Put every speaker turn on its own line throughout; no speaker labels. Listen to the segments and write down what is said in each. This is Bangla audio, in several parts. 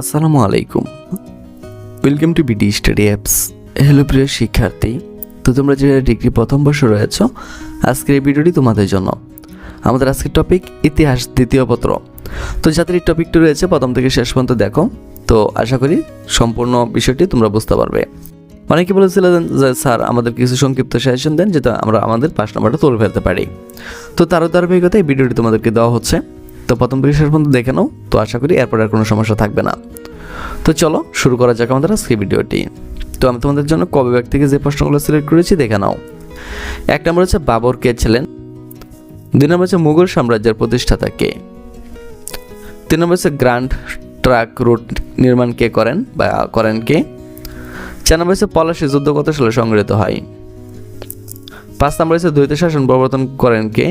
আসসালামু আলাইকুম। Welcome to BD study apps hello প্রিয় শিক্ষার্থী। তো তোমরা যে ডিগ্রি প্রথম বর্ষ রয়েছ, আজকের এই ভিডিওটি তোমাদের জন্য। আমাদের আজকের টপিক ইতিহাস দ্বিতীয় পত্র। তো যাদের এই টপিকটি রয়েছে, প্রথম থেকে শেষ পর্যন্ত দেখো। তো আশা করি সম্পূর্ণ বিষয়টি তোমরা বুঝতে পারবে। অনেকে বলেছিলেন যে, স্যার, আমাদের কিছু সংক্ষিপ্ত সাজেশন দেন, যেটা আমরা আমাদের পাঁচ নম্বরটা তুলে ফেলতে পারি। তো তারও ধারাবাহিকতা এই ভিডিওটি তোমাদেরকে দেওয়া হচ্ছে। তো প্রথম থেকে শেষ পর্যন্ত দেখে নাও, তো আশা করি এরপর আর কোনো সমস্যা থাকবে না। তো চলো, শুরু করা যাক আমাদের আজকে ভিডিওটি। তো আমি তোমাদের জন্য কবে ব্যাগ থেকে যে প্রশ্নগুলো সিলেক্ট করেছি দেখে নাও। এক নম্বর হচ্ছে, বাবর কে ছিলেন? দুই নম্বর হচ্ছে, মুঘল সাম্রাজ্যের প্রতিষ্ঠাতা কে? তিন নম্বর হচ্ছে গ্র্যান্ড ট্রাক রুট নির্মাণ কে করেন বা করেন কে? চার নম্বর হচ্ছে, পলাশি যুদ্ধ কত সালে সংগৃহীত হয়? পাঁচ নম্বর হচ্ছে, দ্বৈত শাসন প্রবর্তন করেন কে?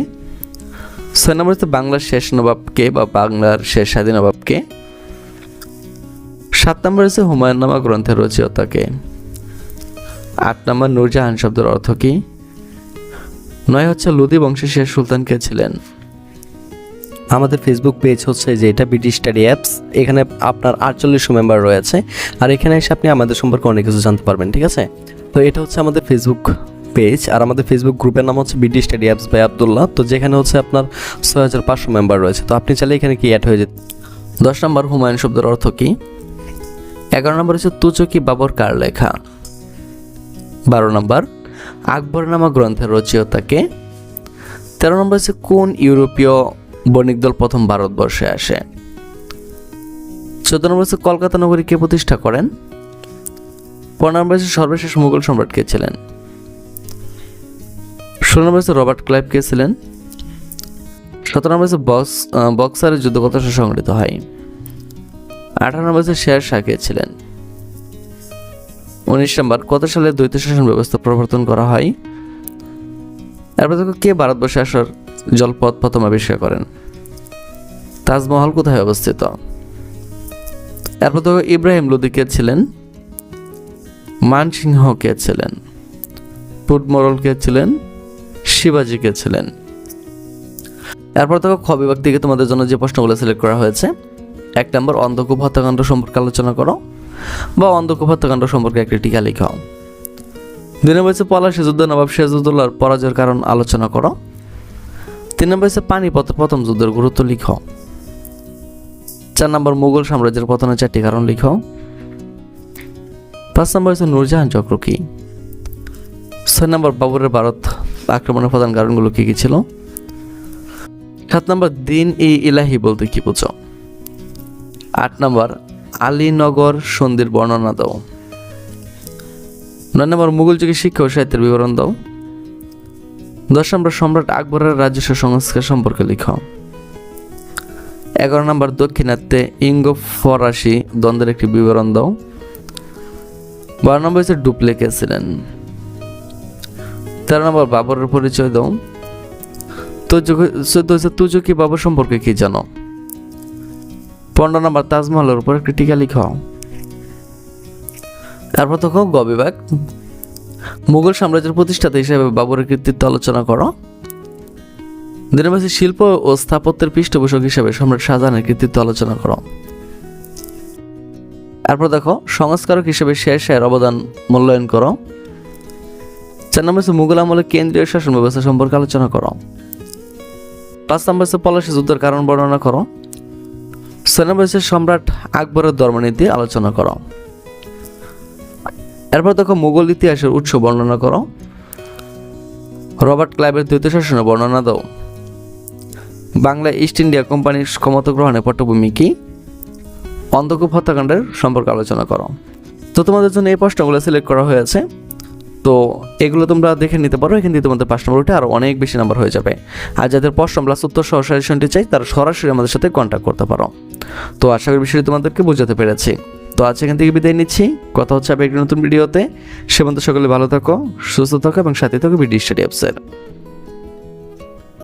ছয় নম্বর হচ্ছে বাংলার শেষ নবাব কে বা বাংলার শেষ স্বাধীন নবাব কে সাত নম্বর হচ্ছে হুমায়ুন নামা গ্রন্থের রচয়িতা কে আট নম্বর নূরজাহান শব্দের অর্থ কি? নয় হচ্ছে লুদি বংশের শেষ সুলতান কে ছিলেন?
আমাদের ফেসবুক পেজ হচ্ছে যে এটা ব্রিটিশ স্টাডি অ্যাপস এখানে আপনার আটচল্লিশশো মেম্বার রয়েছে, আর এখানে এসে আপনি আমাদের সম্পর্কে অনেক কিছু জানতে পারবেন, ঠিক আছে? তো এটা হচ্ছে আমাদের ফেসবুক পেজ আর আমাদের ফেসবুক গ্রুপের নাম হচ্ছে BD study apps by Abdullah তো যেখানে হচ্ছে আপনার ছয় হাজার পাঁচশো মেম্বার রয়েছে। তো আপনি চাইলে এখানে কি অ্যাড হয়ে যেতে
দশ নম্বর হুমায়ুন শব্দের অর্থ কি? এগারো নম্বর হচ্ছে তুচকি বাবর কার লেখা? বারো নম্বর আকবর নামা গ্রন্থের রচয়িতা কে? তেরো নম্বর হচ্ছে কোন ইউরোপীয় বণিক দল প্রথম ভারতবর্ষে আসে? চোদ্দ নম্বর হচ্ছে কলকাতা নগরী কে প্রতিষ্ঠা করেন? পনেরো নম্বর হচ্ছে সর্বশেষ মুঘল সম্রাট কে ছিলেন? ষোলো নম্বর হচ্ছে রবার্ট ক্লাইভ কে ছিলেন? সতেরো নম্বর হচ্ছে বক্স বক্সারের যুদ্ধ কত সংগঠিত হয়। আঠারো নম্বর হচ্ছে শের শাহ কে ছিলেন? উনিশ নম্বর, কত সালে দ্বৈত শাসন ব্যবস্থা প্রবর্তন করা হয়? এরপর কে ভারতবর্ষে আসার জলপথ প্রথম আবিষ্কার করেন? তাজমহল কোথায় অবস্থিত? এরপর দেখো, ইব্রাহিম লোদি কে ছিলেন? মানসিংহ কে ছিলেন? পুটমরল কে ছিলেন? শিবাজি কে ছিলেন? এরপর দেখো খ বিভাগ থেকে তোমাদের জন্য যে প্রশ্নগুলো সিলেক্ট করা হয়েছে, এক নম্বর অন্ধকূপ হত্যাকাণ্ড সম্পর্কে আলোচনা করো বা অন্ধকূপ হত্যাকাণ্ড সম্পর্কে একটি টিকা লিখাও দুই নম্বর হচ্ছে পলাশি যুদ্ধ, নবাব সিরাজউদ্দৌলার পরাজয়ের কারণ আলোচনা করো। তিন নম্বর হচ্ছে পানিপথ, প্রথম যুদ্ধের গুরুত্ব লিখো। চার নম্বর মুঘল সাম্রাজ্যের পতনের চারটি কারণ লিখো। পাঁচ নম্বর হচ্ছে নূরজাহান চক্র কি? ছয় নম্বর বাবরের ভারত আক্রমণের প্রধান কারণগুলো কি কি ছিল? সাত নম্বর, দিন ই ইলাহি বলতে কি বুঝো? আট নম্বর, আলীনগর সন্ধির বর্ণনা দাও। নয় নম্বর, মুঘল যুগের শিক্ষা ও সাহিত্যের বিবরণ দাও। দশ নম্বর, সম্রাট আকবরের রাজস্ব সংস্কার সম্পর্কে লিখো। এগারো নম্বর, দক্ষিণাত্যে ইঙ্গ ফরাসি দ্বন্দ্বের একটি বিবরণ দাও। বারো নম্বর হচ্ছে ডুপ্লেকে ছিলেন। তেরো নম্বর বাবরের পরিচয় দাও। তুজকি বাবর সম্পর্কে কি জানো? পনেরো নম্বর তাজমহলের উপর টিকা লিখাও তারপর তখন গ মুঘল সাম্রাজ্যের প্রতিষ্ঠাতা হিসেবে বাবরের কৃতিত্ব আলোচনা করো। হচ্ছে শিল্প ও স্থাপত্যের পৃষ্ঠপোষক হিসেবে সম্রাট শাহজাহানের কৃতিত্ব আলোচনা করো। তারপর দেখো, সংস্কারক হিসেবে শের শাহের অবদান মূল্যায়ন করো। চার নম্বর হচ্ছে মুঘল আমলের কেন্দ্রীয় শাসন ব্যবস্থা সম্পর্কে আলোচনা করো। পাঁচ নম্বর হচ্ছে পলাশি যুদ্ধের কারণ বর্ণনা করো। ছয় নম্বর হচ্ছে সম্রাট আকবরের ধর্মনীতি আলোচনা করো। এরপর দেখো মুঘল ইতিহাসের উৎস বর্ণনা করো। রবার্ট ক্লাইবের দ্বৈত শাসনের বর্ণনা দাও। বাংলা ইস্ট ইন্ডিয়া কোম্পানির ক্ষমতা গ্রহণের পটভূমি কি? অন্ধকূপ হত্যাকাণ্ডের সম্পর্কে আলোচনা করো। তো তোমাদের জন্য এই প্রশ্নগুলো সিলেক্ট করা হয়েছে। তো এগুলো তোমরা দেখে নিতে পারো। এখান থেকে তোমাদের পাঁচ নম্বর উঠে আরও অনেক বেশি নাম্বার হয়ে যাবে। আর যাদের প্রশ্ন প্লাস উত্তর সহ সাজেশনটি চাই, তারা সরাসরি আমাদের সাথে কন্ট্যাক্ট করতে পারো। তো আশা করি বিষয়টি তোমাদেরকে বোঝাতে পেরেছি। তো আজ এখান থেকে বিদায় নিচ্ছি। কথা হচ্ছে আপনি একটি নতুন ভিডিওতে সে সকলে ভালো থাকো, সুস্থ থাকো এবং সাথে থাকো ভিডিও স্টাডি অ্যাপসের